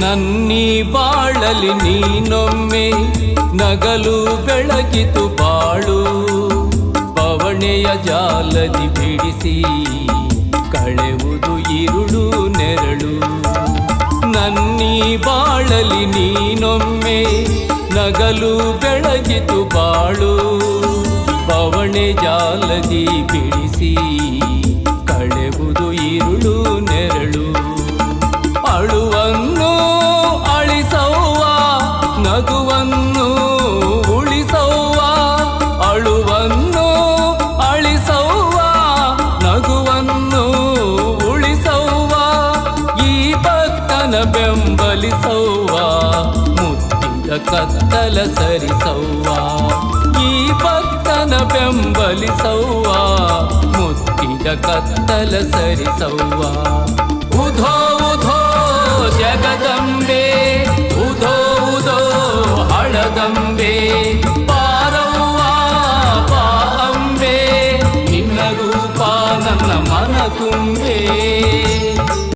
ನನ್ನೀ ಬಾಳಲಿ ನೀನೊಮ್ಮೆ ನಗಲು ಬೆಳಗಿತು ಬಾಳು. ಪವಣೆಯ ಜಾಲದಿ ಬಿಡಿಸಿ ಕಳೆವುದು ಇರುಳು ನೆರಳು. ನನ್ನೀ ಬಾಳಲಿ ನೀನೊಮ್ಮೆ ನಗಲು ಬೆಳಗಿತು ಬಾಳು. ಪವಣೆ ಜಾಲದಿ ಬಿಡಿಸಿ ನಗುವನ್ನು ಉಳಿಸವ್ವ, ಅಳುವನ್ನು ಅಳಿಸವ್ವ, ನಗುವನ್ನು ಉಳಿಸವ್ವ, ಈ ಭಕ್ತನ ಬೆಂಬಲಿಸವ್ವ, ಮುತ್ತಿದ ಕತ್ತಲ ಸರಿಸವ್ವ, ಈ ಭಕ್ತನ ಬೆಂಬಲಿಸವ್ವ, ಮುತ್ತಿದ ಕತ್ತಲ ಸರಿಸವ್ವ. పాదంబే పారవ్వా పాంబే నిన్న రూపానన్న మనకుంబే.